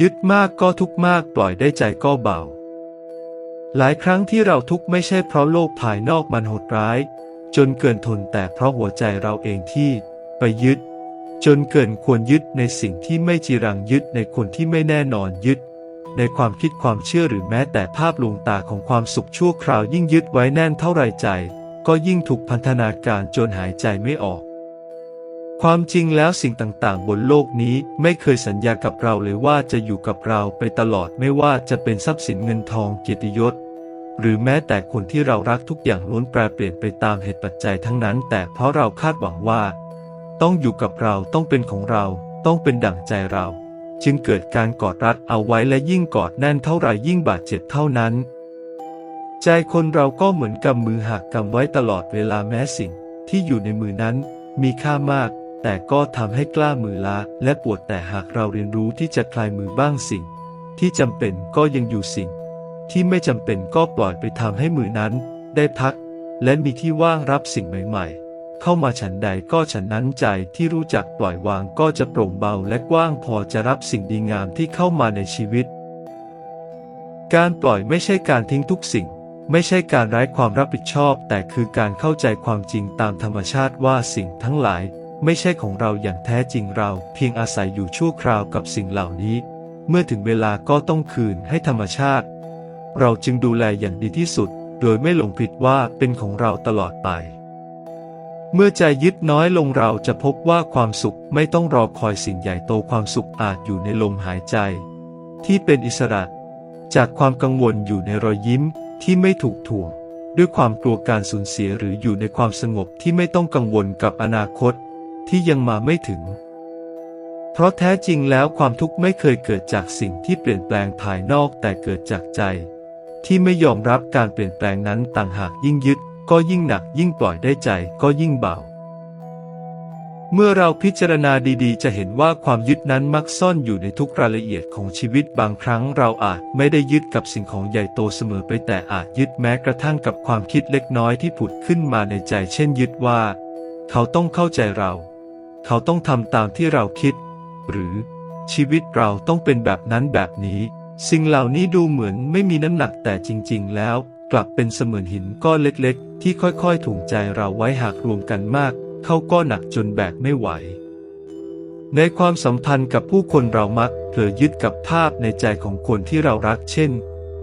ยึดมากก็ทุกมากปล่อยได้ใจก็เบา หลายครั้งที่เราทุกข์ไม่ใช่เพราะโลกภายนอกมันโหดร้าย จนเกินทนแต่เพราะหัวใจเราเองที่ไปยึด จนเกินควรยึดในสิ่งที่ไม่จีรังยึดในคนที่ไม่แน่นอนยึด ในความคิดความเชื่อหรือแม้แต่ภาพลวงตาของความสุขชั่วคราวยิ่งยึดไว้แน่นเท่าไรใจ ก็ยิ่งถูกพันธนาการจนหายใจไม่ออก ความจริงแล้วสิ่งต่างๆ บนโลกนี้ไม่เคยสัญญากับเราเลยว่าจะอยู่กับเราไปตลอดไม่ว่าจะเป็นทรัพย์สินเงินทองเกียรติยศ หรือแม้แต่คนที่เรารักทุกอย่างล้วนแปรเปลี่ยนไปตามเหตุปัจจัยทั้งนั้น แต่เพราะเราคาดหวังว่า ต้องอยู่กับเราต้องเป็นของเรา ต้องเป็นดั่งใจเรา จึงเกิดการกอดรัดเอาไว้และยิ่งกอดแน่นเท่าไหร่ยิ่งบาดเจ็บเท่านั้น ใจคนเราก็เหมือนกำมือหักกำไว้ตลอดเวลาแม้สิ่ง ที่อยู่ในมือนั้นมีค่ามาก แต่ก็ทำให้กล้ามือล้าและปวดแต่หากเราเรียนรู้ที่จะคลายมือบ้างสิ่ง ที่จำเป็นก็ยังอยู่สิ่ง ที่ไม่จำเป็นก็ปล่อยไปทำให้มือนั้น ได้พัก และมีที่ว่างรับสิ่งใหม่ ๆ เข้ามาฉันใดก็ฉันนั้นใจที่รู้จักปล่อยวางก็จะโปร่งเบาและกว้างพอจะรับสิ่งดีงามที่เข้ามาในชีวิต การปล่อยไม่ใช่การทิ้งทุกสิ่งไม่ใช่การไร้ความรับผิดชอบ แต่คือการเข้าใจความจริงตามธรรมชาติว่าสิ่งทั้งหลาย ไม่ใช่ของเราอย่างแท้จริงเราเพียงอาศัยอยู่ชั่วคราวกับสิ่งเหล่านี้ เมื่อถึงเวลาก็ต้องคืนให้ธรรมชาติ เราจึงดูแลอย่างดีที่สุด โดยไม่หลงผิดว่าเป็นของเราตลอดไป เมื่อใจยึดน้อยลงเราจะพบว่าความสุขไม่ต้องรอคอยสิ่งใหญ่โตความสุขอาจอยู่ในลมหายใจ ที่เป็นอิสระ จากความกังวลอยู่ในรอยยิ้มที่ไม่ถูกถ่วงด้วยความกลัวการสูญเสียหรืออยู่ในความสงบที่ไม่ต้องกังวลกับอนาคต ที่ยังมาไม่ถึง เพราะแท้จริงแล้วความทุกข์ไม่เคยเกิดจากสิ่งที่เปลี่ยนแปลงภายนอกแต่เกิดจากใจ ที่ไม่ยอมรับการเปลี่ยนแปลงนั้นต่างหากยิ่งยึด ก็ยิ่งหนักยิ่งปล่อยได้ใจก็ยิ่งเบาเมื่อเราพิจารณาดีๆ จะเห็นว่าความยึดนั้นมักซ่อนอยู่ในทุกรายละเอียดของชีวิตบางครั้งเราอาจไม่ได้ยึดกับสิ่งของใหญ่โตเสมอไปแต่อาจยึดแม้กระทั่งกับความคิดเล็กน้อยที่ผุดขึ้นมาในใจ เช่นยึดว่า เขาต้องเข้าใจเรา เขาต้องทำตามที่เราคิด หรือ ชีวิตเราต้องเป็นแบบนั้นแบบนี้ สิ่งเหล่านี้ดูเหมือนไม่มีน้ำหนักแต่จริง ๆ แล้ว กลับเป็นเสมือนหินก้อนเล็กๆ ที่ค่อยๆถ่วงใจเราไว้หากรวมกันมาก เข้าก็หนักจนแบกไม่ไหว ในความสัมพันธ์กับผู้คนเรามักเผลอยึดกับภาพในใจของคนที่เรารักเช่น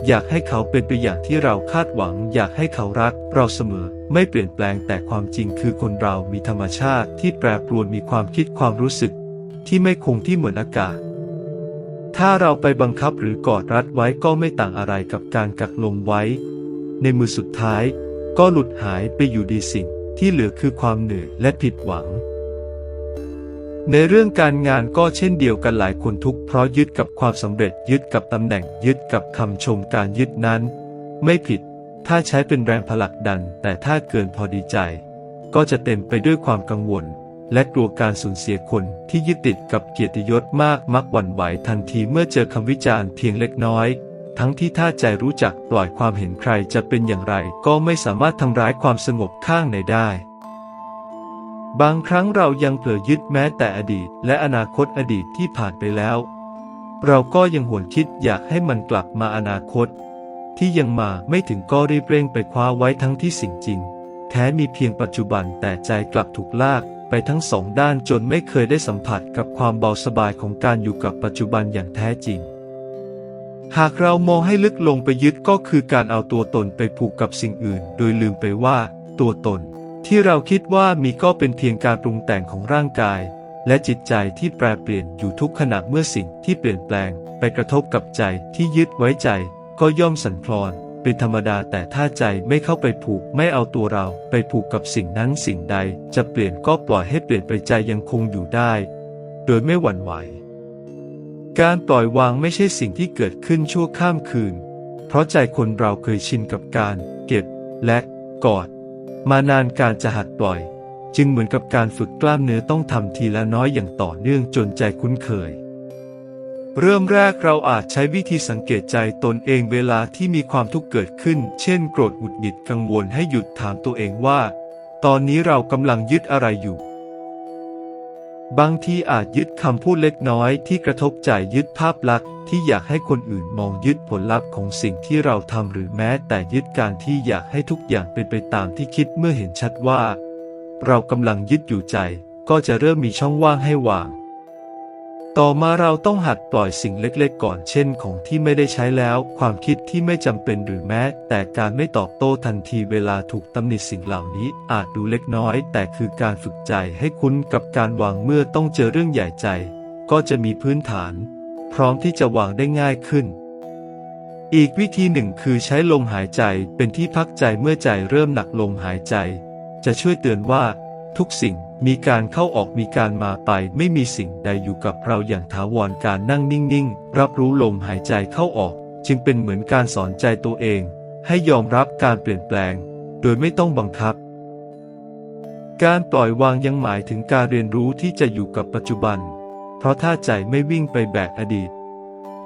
อยากให้เขาเป็นไปอย่างที่เราคาดหวัง อยากให้เขารักเราเสมอ ไม่เปลี่ยนแปลงแต่ความจริงคือคนเรามีธรรมชาติที่แปรปรวนมีความคิดความรู้สึก ที่ไม่คงที่เหมือนอากาศ ถ้าเราไปบังคับหรือกอดรัดไว้ก็ไม่ต่างอะไรกับการกักลมไว้ ในมือสุดท้าย ก็หลุดหายไปอยู่ดีสิ่งที่เหลือคือความเหนื่อยและผิดหวัง ในเรื่องการงานก็เช่นเดียวกันหลายคนทุกข์เพราะยึดกับความสำเร็จยึดกับตำแหน่งยึดกับคำชมการยึดนั้น ไม่ผิด ถ้าใช้เป็นแรงผลักดัน แต่ถ้าเกินพอดีใจ ก็จะเต็มไปด้วยความกังวล และกลัวการสูญเสียคนที่ยึดติดกับเกียรติยศมากมักหวั่นไหวทันทีเมื่อเจอคำวิจารณ์เพียงเล็กน้อย ทั้งที่ถ้าใจรู้จักปล่อยความเห็นใครจะเป็นอย่างไร ก็ไม่สามารถทำร้ายความสงบข้างในได้บางครั้งเรายังเผลอยึดแม้แต่อดีต และอนาคตอดีตที่ผ่านไปแล้ว เราก็ยังหวนคิดอยากให้มันกลับมาอนาคต ที่ยังมาไม่ถึงก็รีบเร่งไปคว้าไว้ทั้งที่สิ่งจริง แท้มีเพียงปัจจุบันแต่ใจกลับถูกลากไปทั้งสองด้านจนไม่เคยได้สัมผัสกับความเบาสบายของการอยู่กับปัจจุบันอย่างแท้จริง หากเรามองให้ลึกลงไปยึดก็คือการเอาตัวตนไปผูกกับสิ่งอื่น โดยลืมไปว่า ตัวตน ที่เราคิดว่ามีก็เป็นเพียงการปรุงแต่งของร่างกาย และจิตใจที่แปรเปลี่ยนอยู่ทุกขณะเมื่อสิ่งที่เปลี่ยนแปลง ไปกระทบกับใจที่ยึดไว้ใจ ก็ย่อมสั่นคลอนเป็นธรรมดาแต่ถ้าใจไม่เข้าไปผูกไม่เอาตัวเราไปผูกกับสิ่งนั้นสิ่งใด จะเปลี่ยนก็ปล่อยให้เปลี่ยนไปใจยังคงอยู่ได้ โดยไม่หวั่นไหว การปล่อยวางไม่ใช่สิ่งที่เกิดขึ้นชั่วข้ามคืน เพราะใจคนเราเคยชินกับการ เก็บ และกอด มานานการจะหัดปล่อย จึงเหมือนกับการฝึกกล้ามเนื้อต้องทำทีละน้อยอย่างต่อเนื่องจนใจคุ้นเคย เริ่มแรกเราอาจใช้วิธีสังเกตใจตนเองเวลาที่มีความทุกข์เกิดขึ้น เช่น โกรธหงุดหงิดกังวลให้หยุดถามตัวเองว่า ตอนนี้เรากำลังยึดอะไรอยู่ บางทีอาจยึดคำพูดเล็กน้อยที่กระทบใจยึดภาพลักษณ์ที่อยากให้คนอื่นมองยึดผลลัพธ์ของสิ่งที่เราทำหรือแม้แต่ยึดการที่อยากให้ทุกอย่างเป็นไปตามที่คิดเมื่อเห็นชัดว่า เรากำลังยึดอยู่ใจ ก็จะเริ่มมีช่องว่างให้วาง ต่อมาเราต้องหัดปล่อยสิ่งเล็กๆ ก่อนเช่นของที่ไม่ได้ใช้แล้ว ความคิดที่ไม่จำเป็นหรือแม้ แต่การไม่ตอบโต้ทันทีเวลาถูกตำหนิสิ่งเหล่านี้อาจดูเล็กน้อย แต่คือการฝึกใจให้คุ้นกับการวางเมื่อต้องเจอเรื่องใหญ่ใจ ก็จะมีพื้นฐาน พร้อมที่จะวางได้ง่ายขึ้น อีกวิธีหนึ่งคือใช้ลมหายใจเป็นที่พักใจเมื่อใจเริ่มหนักลมหายใจ จะช่วยเตือนว่า ทุกสิ่งมีการเข้าออกมีการมาไปไม่มีสิ่งใดอยู่กับเราอย่างถาวรการนั่งนิ่งๆ รับรู้ลมหายใจเข้าออก จึงเป็นเหมือนการสอนใจตัวเอง ให้ยอมรับการเปลี่ยนแปลง โดยไม่ต้องบังคับ การปล่อยวางยังหมายถึงการเรียนรู้ที่จะอยู่กับปัจจุบัน เพราะถ้าใจไม่วิ่งไปแบกอดีต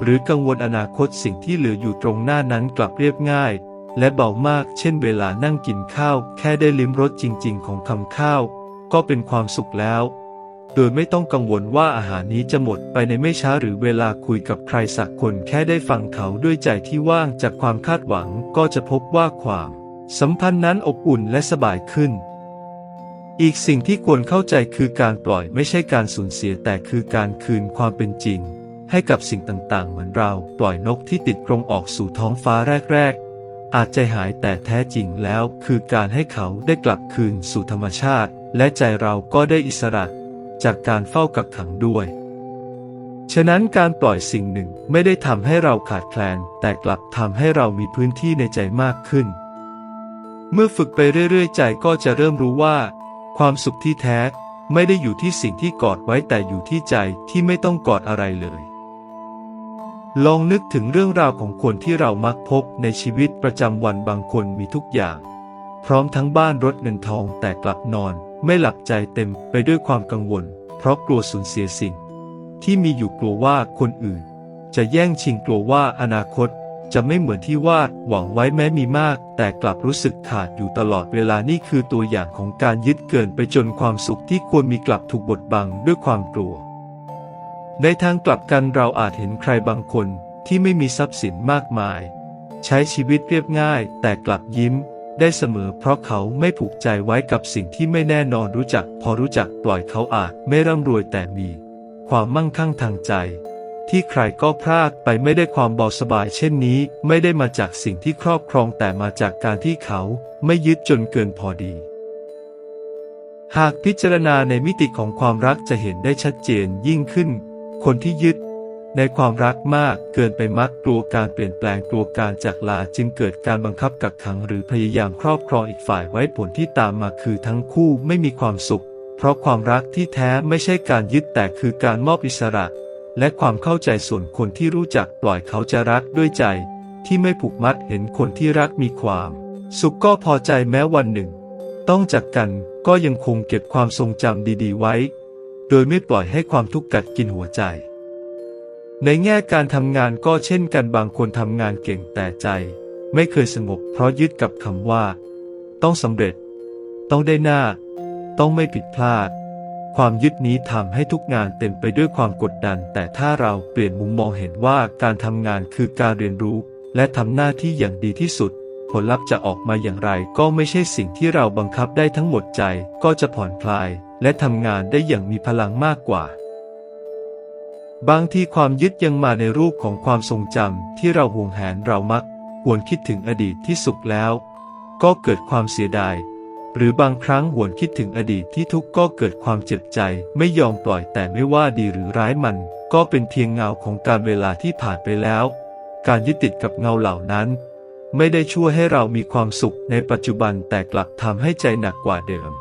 หรือกังวลอนาคตสิ่งที่เหลืออยู่ตรงหน้านั้นกลับเรียบง่ายและเบามาก เช่นเวลานั่งกินข้าว แค่ได้ลิ้มรสจริง ๆ ของคำข้าว ก็เป็นความสุขแล้ว โดยไม่ต้องกังวลว่าอาหารนี้จะหมดไปในไม่ช้าหรือเวลาคุยกับใครสักคนแค่ได้ฟังเขาด้วยใจที่ว่างจากความคาดหวังก็จะพบว่าความ สัมพันธ์นั้นอบอุ่นและสบายขึ้นอีกสิ่งที่ควรเข้าใจคือการปล่อยไม่ใช่การสูญเสียแต่คือการคืนความเป็นจริง ให้กับสิ่งต่างๆ เหมือนเราปล่อยนกที่ติดกรงออกสู่ท้องฟ้าแรกๆ อาจใจหายแต่แท้จริงแล้วคือการให้เขาได้กลับคืนสู่ธรรมชาติ และใจเราก็ได้อิสระจากการเฝ้ากักขังด้วย ฉะนั้นการปล่อยสิ่งหนึ่งไม่ได้ทำให้เราขาดแคลน แต่กลับทำให้เรามีพื้นที่ในใจมากขึ้น เมื่อฝึกไปเรื่อยๆ ใจก็จะเริ่มรู้ว่า ความสุขที่แท้ไม่ได้อยู่ที่สิ่งที่กอดไว้แต่อยู่ที่ใจที่ไม่ต้องกอดอะไรเลย ลองนึกถึงเรื่องราวของคนที่เรามักพบในชีวิตประจำวันบางคนมีทุกอย่าง พร้อมทั้งบ้านรถเงินทองแต่กลับนอน ไม่หลับใจเต็มไปด้วยความกังวล เพราะกลัวสูญเสียสิ่ง ที่มีอยู่กลัวว่าคนอื่น จะแย่งชิงกลัวว่าอนาคต จะไม่เหมือนที่วาดหวังไว้แม้มีมาก แต่กลับรู้สึกขาดอยู่ตลอดเวลานี่คือตัวอย่างของการยึดเกินไปจนความสุขที่ควรมีกลับถูกบดบังด้วยความกลัว ในทางกลับกันเราอาจเห็นใครบางคนที่ไม่มีทรัพย์สินมากมาย ใช้ชีวิตเรียบง่าย แต่กลับยิ้ม ได้เสมอเพราะเขาไม่ผูกใจไว้กับสิ่งที่ไม่แน่นอนรู้จัก พอรู้จักปล่อยเขาอาจไม่ร่ำรวยแต่มี ความมั่งคั่งทางใจ ที่ใครก็พลาดไปไม่ได้ความเบาสบายเช่นนี้ ไม่ได้มาจากสิ่งที่ครอบครองแต่มาจากการที่เขาไม่ยึดจนเกินพอดี หากพิจารณาในมิติของความรักจะเห็นได้ชัดเจนยิ่งขึ้น คนที่ยึด ในความรักมากเกินไปมักกลัวการเปลี่ยนแปลงกลัวการจากลาจึงเกิดการบังคับกักขังหรือพยายามครอบครองอีกฝ่ายไว้ผลที่ตามมาคือทั้งคู่ไม่มีความสุข เพราะความรักที่แท้ไม่ใช่การยึดแต่คือการมอบอิสระ และความเข้าใจส่วนคนที่รู้จักปล่อยเขาจะรักด้วยใจ ที่ไม่ผูกมัดเห็นคนที่รักมีความ สุขก็พอใจแม้วันหนึ่ง ต้องจากกันก็ยังคงเก็บความทรงจำดี ๆ ไว้ โดยไม่ปล่อยให้ความทุกข์กัดกินหัวใจ ในแง่การทำงานก็เช่นกันบางคนทำงานเก่งแต่ใจ ไม่เคยสงบเพราะยึดกับคำว่า ต้องสำเร็จ ต้องได้หน้า ต้องไม่ผิดพลาด ความยึดนี้ทำให้ทุกงานเต็มไปด้วยความกดดัน แต่ถ้าเราเปลี่ยนมุมมองเห็นว่าการทำงานคือการเรียนรู้ และทำหน้าที่อย่างดีที่สุด ผลลัพธ์จะออกมาอย่างไรก็ไม่ใช่สิ่งที่เราบังคับได้ทั้งหมดใจก็จะผ่อนคลาย และทำงานได้อย่างมีพลังมากกว่า บางทีความยึดยังมาในรูปของความทรงจำที่เราห่วงแหนเรามักหวนคิดถึงอดีตที่สุขแล้ว ก็เกิดความเสียดาย หรือบางครั้งหวนคิดถึงอดีตที่ทุกข์ก็เกิดความเจ็บใจ ไม่ยอมปล่อยแต่ไม่ว่าดีหรือร้ายมัน ก็เป็นเพียงเงาของการเวลาที่ผ่านไปแล้ว การยึดติดกับเงาเหล่านั้น ไม่ได้ช่วยให้เรามีความสุขในปัจจุบันแต่กลับทำให้ใจหนักกว่าเดิม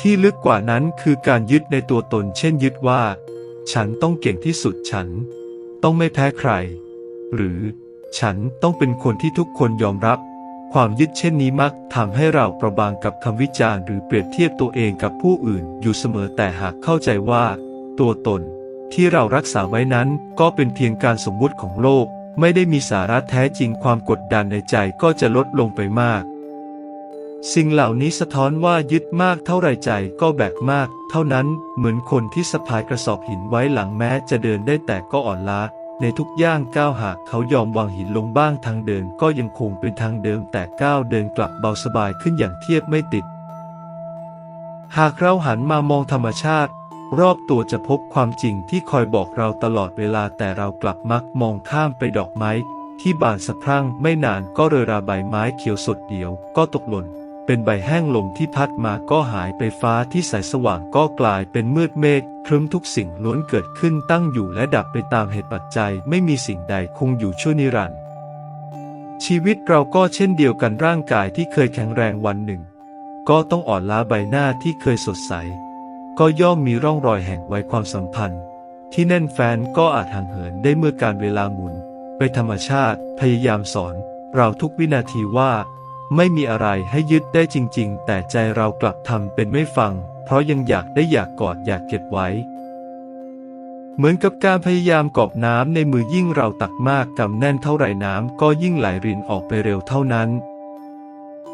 ที่ลึกกว่านั้นคือการยึดในตัวตน เช่นยึดว่า ฉันต้องเก่งที่สุดฉัน ต้องไม่แพ้ใคร หรือฉันต้องเป็นคนที่ทุกคนยอมรับ ความยึดเช่นนี้มักทำให้เราประบางกับคำวิจารณ์หรือเปรียบเทียบตัวเองกับผู้อื่นอยู่เสมอแต่หากเข้าใจว่า ตัวตนที่เรารักษาไว้นั้นก็เป็นเพียงการสมมุติของโลก ไม่ได้มีสาระแท้จริงความกดดันในใจก็จะลดลงไปมาก สิ่งเหล่านี้สะท้อนว่ายึดมากเท่าไรใจก็แบกมาก เท่านั้นเหมือนคนที่สะพายกระสอบหินไว้หลังแม้จะเดินได้แต่ก็อ่อนล้า ในทุกย่างก้าวหากเขายอมวางหินลงบ้างทางเดินก็ยังคงเป็นทางเดิมแต่ก้าวเดินกลับเบาสบายขึ้นอย่างเทียบไม่ติด หากเราหันมามองธรรมชาติ รอบตัวจะพบความจริงที่คอยบอกเราตลอดเวลาแต่เรากลับมักมองข้ามไปดอกไม้ที่บานสะพรั่งไม่นานก็เรราใบไม้เขียวสดเดียวก็ตกหล่น เป็นใบแห้งลมที่พัดมาก็หายไปฟ้าที่ใสสว่างก็กลายเป็นมืดเมฆครึ้มทุกสิ่งล้วนเกิดขึ้นตั้งอยู่และดับไปตามเหตุปัจจัยไม่มีสิ่งใดคงอยู่ชั่วนิรันดร์ชีวิตเราก็เช่นเดียวกันร่างกายที่เคยแข็งแรงวันหนึ่ง ก็ต้องอ่อนล้าใบหน้าที่เคยสดใส ก็ย่อมมีร่องรอยแห่งวัยความสัมพันธ์ ที่แน่นแฟนก็อาจห่างเหินได้เมื่อการเวลาหมุน ไปธรรมชาติพยายามสอน เราทุกวินาทีว่า ไม่มีอะไรให้ยึดได้จริง ๆ แต่ใจเรากลับทำเป็นไม่ฟัง เพราะยังอยากได้อยากกอดอยากเก็บไว้ เหมือนกับการพยายามกอบน้ำในมือยิ่งเราตักมากกำแน่นเท่าไหร่น้ำก็ยิ่งไหลรินออกไปเร็วเท่านั้น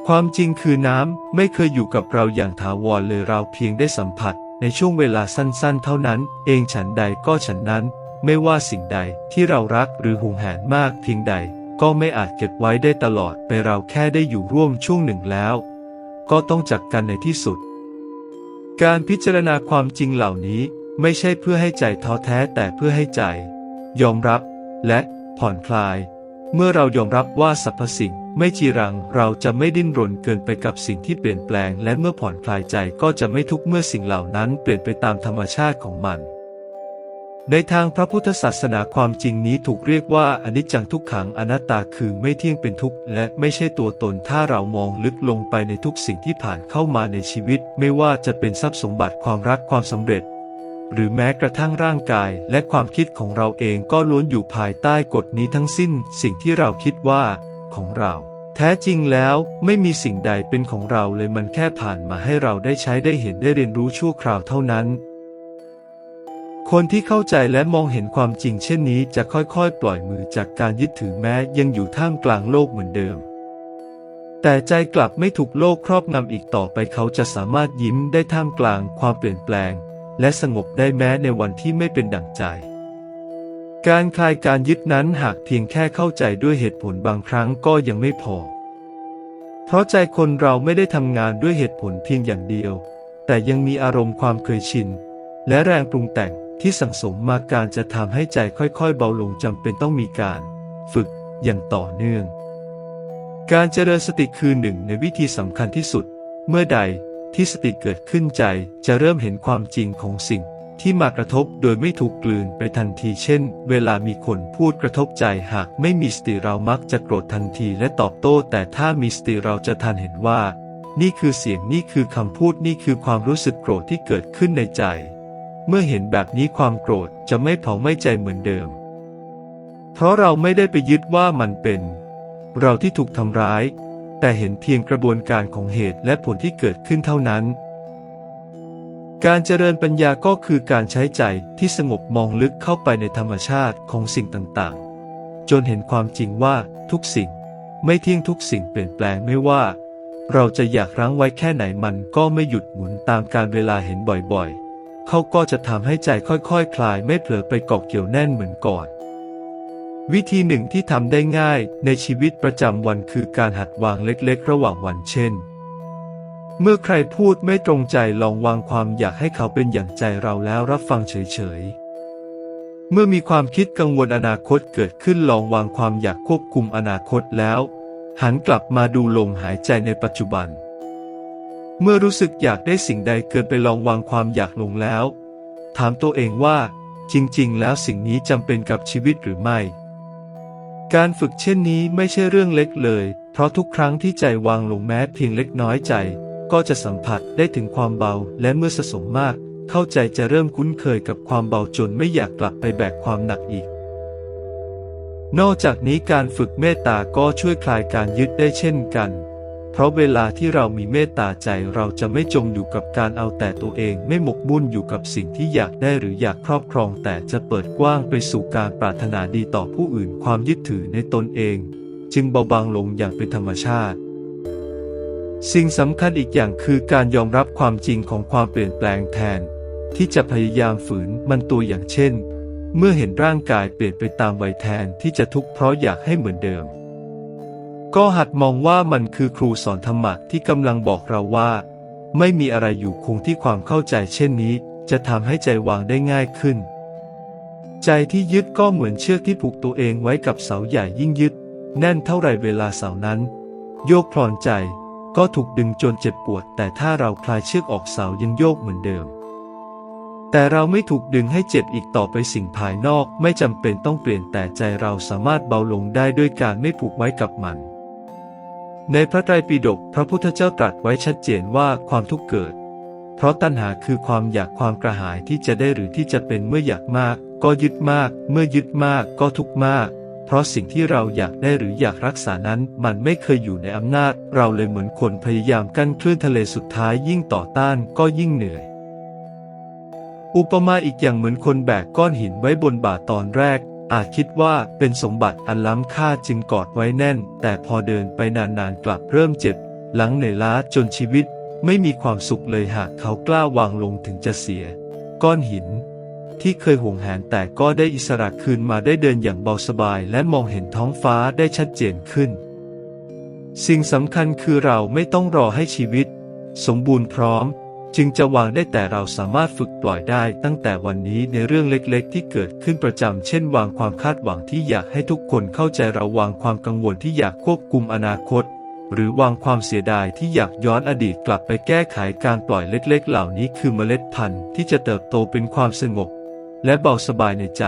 ความจริงคือน้ำไม่เคยอยู่กับเราอย่างถาวรเลยเราเพียงได้สัมผัส ในช่วงเวลาสั้นๆ เท่านั้น เองฉันใดก็ฉันนั้น ไม่ว่าสิ่งใดที่เรารักหรือหวงแหนมากเพียงใด ก็ไม่อาจเก็บไว้ได้ตลอดไปเราแค่ได้อยู่ร่วมช่วงหนึ่งแล้ว ก็ต้องจากกันในที่สุด การพิจารณาความจริงเหล่านี้ไม่ใช่เพื่อให้ใจท้อแท้แต่เพื่อให้ใจ ยอมรับและผ่อนคลาย เมื่อเรายอมรับว่าสรรพสิ่งไม่จีรังเราจะไม่ดิ้นรนเกินไปกับสิ่งที่เปลี่ยนแปลง และเมื่อผ่อนคลายใจก็จะไม่ทุกข์เมื่อสิ่งเหล่านั้นเปลี่ยนไปตามธรรมชาติของมัน ในทางพระพุทธศาสนาความจริงนี้ถูกเรียกว่าอนิจจังทุกขังอนัตตาคือไม่เที่ยงเป็นทุกข์และไม่ใช่ตัวตนถ้าเรามองลึกลงไปในทุกสิ่งที่ผ่านเข้ามาในชีวิต ไม่ว่าจะเป็นทรัพย์สมบัติความรักความสำเร็จ หรือแม้กระทั่งร่างกายและความคิดของเราเองก็ล้วนอยู่ภายใต้กฎนี้ทั้งสิ้น สิ่งที่เราคิดว่า ของเรา แท้จริงแล้วไม่มีสิ่งใดเป็นของเราเลยมันแค่ผ่านมาให้เราได้ใช้ได้เห็นได้เรียนรู้ชั่วคราวเท่านั้น คนที่เข้าใจและมองเห็นความจริงเช่นนี้จะค่อยๆ ปล่อยมือจากการยึดถือแม้ยังอยู่ท่ามกลางโลกเหมือนเดิม แต่ใจกลับไม่ถูกโลกครอบงำอีกต่อไปเขาจะสามารถยิ้มได้ท่ามกลางความเปลี่ยนแปลง และสงบได้แม้ในวันที่ไม่เป็นดั่งใจ การคลายการยึดนั้นหากเพียงแค่เข้าใจด้วยเหตุผลบางครั้งก็ยังไม่พอ เพราะใจคนเราไม่ได้ทำงานด้วยเหตุผลเพียงอย่างเดียว แต่ยังมีอารมณ์ความเคยชิน และแรงปรุงแต่ง ที่สั่งสมมาการจะทำให้ใจค่อยๆ เบาลงจำเป็นต้องมีการ ฝึกอย่างต่อเนื่อง การเจริญสติคือหนึ่งในวิธีสำคัญที่สุด เมื่อใดที่สติเกิดขึ้นใจจะเริ่มเห็นความจริงของสิ่งที่มากระทบโดยไม่ถูกกลืนไปทันที เช่น เวลามีคนพูดกระทบใจหากไม่มีสติเรามักจะโกรธทันทีและตอบโต้ แต่ถ้ามีสติเราจะทันเห็นว่า นี่คือเสียงนี่คือคำพูดนี่คือความรู้สึกโกรธที่เกิดขึ้นในใจ เมื่อเห็นแบบนี้ความโกรธจะไม่เผาไม้ใจเหมือนเดิม เพราะเราไม่ได้ไปยึดว่ามันเป็น เราที่ถูกทำร้าย แต่เห็นเพียงกระบวนการของเหตุและผลที่เกิดขึ้นเท่านั้น การเจริญปัญญาก็คือการใช้ใจที่สงบมองลึกเข้าไปในธรรมชาติของสิ่งต่างๆ จนเห็นความจริงว่าทุกสิ่ง ไม่เที่ยงทุกสิ่งเปลี่ยนแปลงไม่ว่า เราจะอยากรั้งไว้แค่ไหนมันก็ไม่หยุดหมุนตามการเวลาเห็นบ่อยๆ เขาก็จะทำให้ใจค่อยๆคคลายไม่เผลอไปเกาะเกี่ยวแน่นเหมือนก่อน วิธีหนึ่งที่ทำได้ง่ายในชีวิตประจำวันคือการหัดวางเล็กๆ ระหว่างวันเช่น เมื่อใครพูดไม่ตรงใจลองวางความอยากให้เขาเป็นอย่างใจเราแล้วรับฟังเฉยๆเมื่อมีความคิดกังวลอนาคตเกิดขึ้นลองวางความอยากควบคุมอนาคตแล้ว หันกลับมาดูลมหายใจในปัจจุบัน เมื่อรู้สึกอยากได้สิ่งใดเกินไปลองวางความอยากลงแล้ว ถามตัวเองว่า จริงๆ แล้วสิ่งนี้จำเป็นกับชีวิตหรือไม่ การฝึกเช่นนี้ไม่ใช่เรื่องเล็กเลย เพราะทุกครั้งที่ใจวางลงแม้เพียงเล็กน้อยใจ ก็จะสัมผัสได้ถึงความเบาและเมื่อสะสมมาก เข้าใจจะเริ่มคุ้นเคยกับความเบาจนไม่อยากกลับไปแบกความหนักอีก นอกจากนี้การฝึกเมตตาก็ช่วยคลายการยึดได้เช่นกัน เพราะเวลาที่เรามีเมตตาใจเราจะไม่จมอยู่กับการเอาแต่ตัวเองไม่หมกมุ่นอยู่กับสิ่งที่อยากได้หรืออยากครอบครอง แต่จะเปิดกว้างไปสู่การปรารถนาดีต่อผู้อื่นความยึดถือในตนเอง จึงเบาบางลงอย่างเป็นธรรมชาติ สิ่งสำคัญอีกอย่างคือการยอมรับความจริงของความเปลี่ยนแปลงแทน ที่จะพยายามฝืนมันตัวอย่างเช่น เมื่อเห็นร่างกายเปลี่ยนไปตามวัยแทนที่จะทุกข์เพราะอยากให้เหมือนเดิม ก็หัดมองว่ามันคือครูสอนธรรมะที่กำลังบอกเราว่า ไม่มีอะไรอยู่คงที่ความเข้าใจเช่นนี้ จะทำให้ใจวางได้ง่ายขึ้น ใจที่ยึดก็เหมือนเชือกที่ผูกตัวเองไว้กับเสาใหญ่ยิ่งยึด แน่นเท่าไรเวลาเสานั้น โยกคลอนใจก็ถูกดึงจนเจ็บปวด แต่ถ้าเราคลายเชือกออกเสายังโยกเหมือนเดิม แต่เราไม่ถูกดึงให้เจ็บอีกต่อไปสิ่งภายนอกไม่จำเป็นต้องเปลี่ยนแต่ใจเราสามารถเบาลงได้ด้วยการไม่ผูกไว้กับมัน ในพระไตรปิฎกพระพุทธเจ้าตรัสไว้ชัดเจนว่าความทุกข์เกิด เพราะตัณหาคือความอยากความกระหายที่จะได้หรือที่จะเป็นเมื่ออยากมาก ก็ยึดมาก เมื่อยึดมากก็ทุกข์มาก เพราะสิ่งที่เราอยากได้หรืออยากรักษานั้น มันไม่เคยอยู่ในอำนาจ เราเลยเหมือนคนพยายามกั้นคลื่นทะเลสุดท้ายยิ่งต่อต้านก็ยิ่งเหนื่อยอุปมาอีกอย่างเหมือนคนแบกก้อนหินไว้บนบ่าตอนแรก อาจคิดว่าเป็นสมบัติอันล้ำค่าจึงกอดไว้แน่น แต่พอเดินไปนานๆกลับเริ่มเจ็บ หลังเหนื่อยล้าจนชีวิต ไม่มีความสุขเลยหากเขากล้าวางลงถึงจะเสีย ก้อนหิน ที่เคยห่วงแหนแต่ก็ได้อิสระคืนมาได้เดินอย่างเบาสบาย และมองเห็นท้องฟ้าได้ชัดเจนขึ้น สิ่งสำคัญคือเราไม่ต้องรอให้ชีวิต สมบูรณ์พร้อม จึงจะวางได้แต่เราสามารถฝึกปล่อยได้ตั้งแต่วันนี้ในเรื่องเล็กๆ ที่เกิดขึ้นประจำเช่น วางความคาดหวังที่อยากให้ทุกคนเข้าใจเราวางความกังวลที่อยากควบคุมอนาคต หรือวางความเสียดายที่อยากย้อนอดีตกลับไปแก้ไขการปล่อยเล็กๆ เหล่านี้คือเมล็ดพันธุ์ที่จะเติบโตเป็นความสงบ และเบาสบายในใจ